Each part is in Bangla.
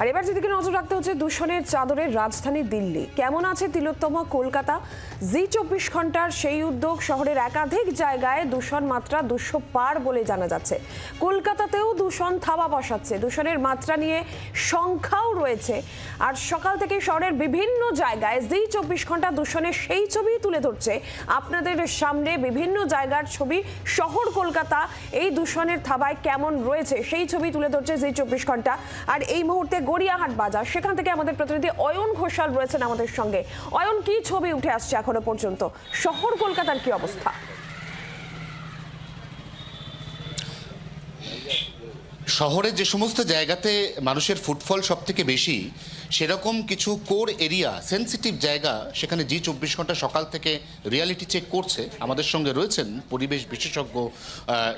আর এবার যেদিকে নজর রাখতে হচ্ছে, দূষণের চাদরের রাজধানী দিল্লি। কেমন আছে তিলোত্তমা কলকাতা? জি চব্বিশ ঘণ্টার সেই উদ্যোগ শহরের একাধিক জায়গায় দূষণ মাত্রা দুশো পার বলে জানা যাচ্ছে। কলকাতাতেও দূষণ থাবা বসাচ্ছে। দূষণের মাত্রা নিয়ে সংখ্যাও রয়েছে। আর সকাল থেকে শহরের বিভিন্ন জায়গায় জি চব্বিশ ঘণ্টা দূষণের সেই ছবি তুলে ধরছে। আপনাদের সামনে বিভিন্ন জায়গার ছবি, শহর কলকাতা, এই দূষণের থাবায় কেমন রয়েছে সেই ছবি তুলে ধরছে জি চব্বিশ ঘণ্টা। আর এই মুহূর্তে গড়িয়াহাট বাজার। সেখান থেকে আমাদের প্রতিনিধি অয়ন ঘোষাল রয়েছেন আমাদের সঙ্গে। অয়ন, কি ছবি উঠে আসছে এখনও পর্যন্ত? শহর, কলকাতার কি অবস্থা? শহরে যে সমস্ত জায়গাতে মানুষের ফুটফল সব থেকে বেশি, সেরকম কিছু কোর এরিয়া সেন্সিটিভ জায়গা সেখানে জি চব্বিশ ঘণ্টা সকাল থেকে রিয়ালিটি চেক করছে। আমাদের সঙ্গে রয়েছেন পরিবেশ বিশেষজ্ঞ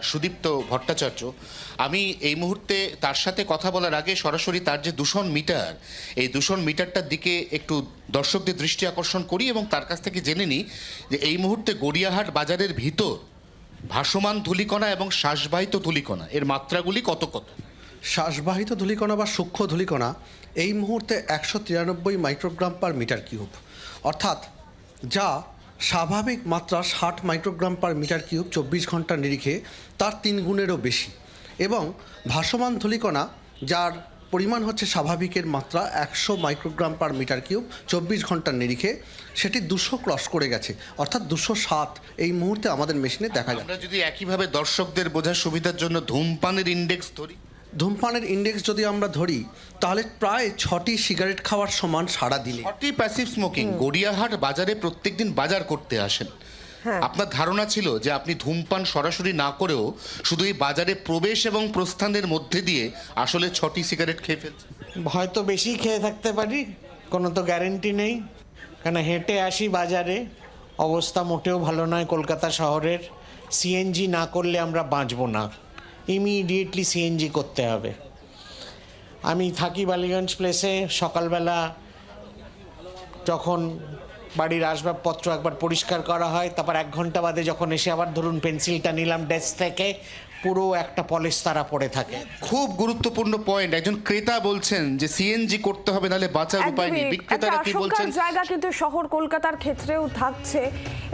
সুদীপ্ত ভট্টাচার্য। আমি এই মুহূর্তে তার সাথে কথা বলার আগে সরাসরি তার যে দূষণ মিটার, এই দূষণ মিটারটার দিকে একটু দর্শকদের দৃষ্টি আকর্ষণ করি এবং তার কাছ থেকে জেনে নিই যে এই মুহূর্তে গড়িয়াহাট বাজারের ভিতর ভাসমান ধূলিকণা এবং শ্বাসবাহিত ধূলিকণা, এর মাত্রাগুলি কত কত? শ্বাসবাহিত ধূলিকণা বা সূক্ষ্ম ধূলিকণা এই মুহূর্তে একশো তিরানব্বই মাইক্রোগ্রাম পার মিটার কিউব। অর্থাৎ যা স্বাভাবিক মাত্রা ষাট মাইক্রোগ্রাম পার মিটার কিউব চব্বিশ ঘণ্টার নিরিখে, তার তিন গুণেরও বেশি। এবং ভাসমান ধূলিকণা, যার পরিমাণ হচ্ছে স্বাভাবিকের মাত্রা একশো মাইক্রোগ্রাম পার মিটার কিউব চব্বিশ ঘণ্টার নিরিখে। সেটি দুশো ক্রস করে গেছে অর্থাৎ দুশো সাত এই মুহূর্তে আমাদের মেশিনে দেখা যায় আমরা যদি একইভাবে দর্শকদের বোঝার সুবিধার জন্য ধূমপানের ইন্ডেক্স ধরি? ধূমপানের ইন্ডেক্স যদি আমরা ধরি তাহলে প্রায় ছটি সিগারেট খাওয়ার সমান সারা দিনে হটি প্যাসিভ স্মোকিং গড়িয়াহাট বাজারে প্রত্যেকদিন বাজার করতে আসেন। আপনার ধারণা ছিল যে আপনি ধূমপান সরাসরি না করেও শুধু এই বাজারে প্রবেশ এবং প্রস্থানের মধ্যে দিয়ে আসলে ছটি সিগারেট খেয়ে ফেলছেন? হয়তো বেশি খেয়ে থাকতে পারি কোনো তো গ্যারেন্টি নেই। কেন হেঁটে আসি বাজারে অবস্থা মোটেও ভালো নয় কলকাতা শহরের। সিএনজি না করলে আমরা বাঁচবো না। ইমিডিয়েটলি সিএনজি করতে হবে। আমি থাকি বালিগঞ্জ প্লেসে সকালবেলা যখন বাড়ির আসবাবপত্র একবার পরিষ্কার করা হয়, তারপর এক ঘণ্টা বাদে যখন এসে আবার ধরুন পেন্সিলটা নিলাম ডেস্ক থেকে পুরো একটা পলিশ তারা পড়ে থাকে। খুব গুরুত্বপূর্ণ পয়েন্ট একজন ক্রেতা বলছেন যে সিএনজি করতে হবে নাহলে বাঁচার উপায় নেই। বিক্রেতারা কি বলছেন? জায়গা কিন্তু শহর কলকাতার ক্ষেত্রেও থাকছে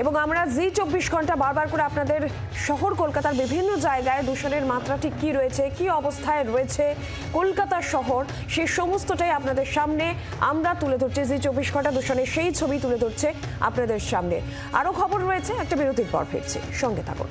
এবং আমরা জি চব্বিশ ঘণ্টা বারবার করে আপনাদের শহর কলকাতার বিভিন্ন জায়গায় দূষণের মাত্রা ঠিক কী রয়েছে কি অবস্থায় রয়েছে কলকাতা শহর সেই সমস্তটাই আপনাদের সামনে আমরা তুলে ধরছি। জি চব্বিশ ঘণ্টা দূষণের সেই ছবি তুলে ধরছে আপনাদের সামনে। আরও খবর রয়েছে একটা বিরতির পর ফিরছি। সঙ্গে থাকুন।